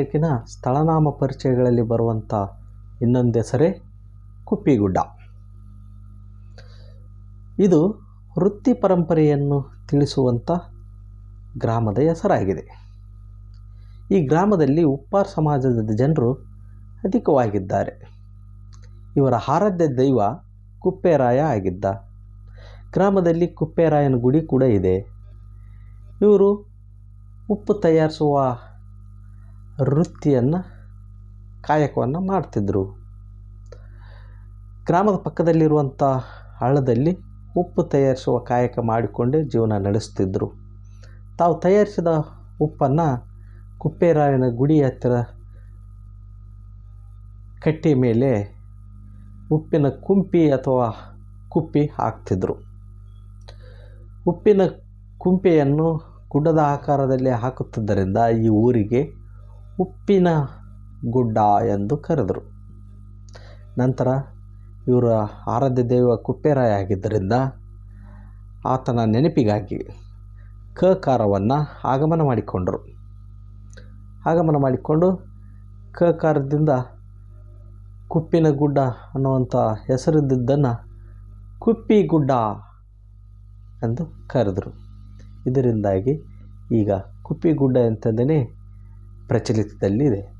ತಾಲೂಕಿನ ಸ್ಥಳನಾಮ ಪರಿಚಯಗಳಲ್ಲಿ ಬರುವಂಥ ಇನ್ನೊಂದು ಹೆಸರೇ ಕುಪ್ಪಿಗುಡ್ಡ. ಇದು ವೃತ್ತಿ ಪರಂಪರೆಯನ್ನು ತಿಳಿಸುವಂಥ ಗ್ರಾಮದ ಹೆಸರಾಗಿದೆ. ಈ ಗ್ರಾಮದಲ್ಲಿ ಉಪ್ಪಾರ್ ಸಮಾಜದ ಜನರು ಅಧಿಕವಾಗಿದ್ದಾರೆ. ಇವರ ಆರಾಧ್ಯ ದೈವ ಕುಪ್ಪೇರಾಯ ಆಗಿದ್ದ. ಗ್ರಾಮದಲ್ಲಿ ಕುಪ್ಪೇರಾಯನ ಗುಡಿ ಕೂಡ ಇದೆ. ಇವರು ಉಪ್ಪು ತಯಾರಿಸುವ ವೃತ್ತಿಯನ್ನು, ಕಾಯಕವನ್ನು ಮಾಡ್ತಿದ್ದರು ಗ್ರಾಮದ ಪಕ್ಕದಲ್ಲಿರುವಂಥ ಹಳ್ಳದಲ್ಲಿ ಉಪ್ಪು ತಯಾರಿಸುವ ಕಾಯಕ ಮಾಡಿಕೊಂಡೇ ಜೀವನ ನಡೆಸ್ತಿದ್ದರು ತಾವು ತಯಾರಿಸಿದ ಉಪ್ಪನ್ನು ಕುಪ್ಪೇರಾಯನ ಗುಡಿ ಹತ್ತಿರ ಕಟ್ಟಿ ಮೇಲೆ ಉಪ್ಪಿನ ಕುಂಪಿ ಅಥವಾ ಕುಪ್ಪಿ ಹಾಕ್ತಿದ್ರು. ಉಪ್ಪಿನ ಕುಂಪೆಯನ್ನು ಗುಡ್ಡದ ಆಕಾರದಲ್ಲಿ ಹಾಕುತ್ತಿದ್ದರಿಂದ ಈ ಊರಿಗೆ ಉಪ್ಪಿನ ಗುಡ್ಡ ಎಂದು ಕರೆದರು. ನಂತರ ಇವರ ಆರಾಧ್ಯ ದೇವ ಕುಪ್ಪೆರಾಯ ಆಗಿದ್ದರಿಂದ ಆತನ ನೆನಪಿಗಾಗಿ ಕಕಾರವನ್ನು ಆಗಮನ ಮಾಡಿಕೊಂಡರು. ಆಗಮನ ಮಾಡಿಕೊಂಡು ಕಕಾರದಿಂದ ಕುಪ್ಪಿನ ಗುಡ್ಡ ಅನ್ನುವಂಥ ಹೆಸರಿದ್ದದ್ದನ್ನು ಕುಪ್ಪಿಗುಡ್ಡ ಎಂದು ಕರೆದರು. ಇದರಿಂದಾಗಿ ಈಗ ಕುಪ್ಪಿ ಗುಡ್ಡ ಎಂತಂದೇ ಪ್ರಚಲಿತದಲ್ಲಿದೆ.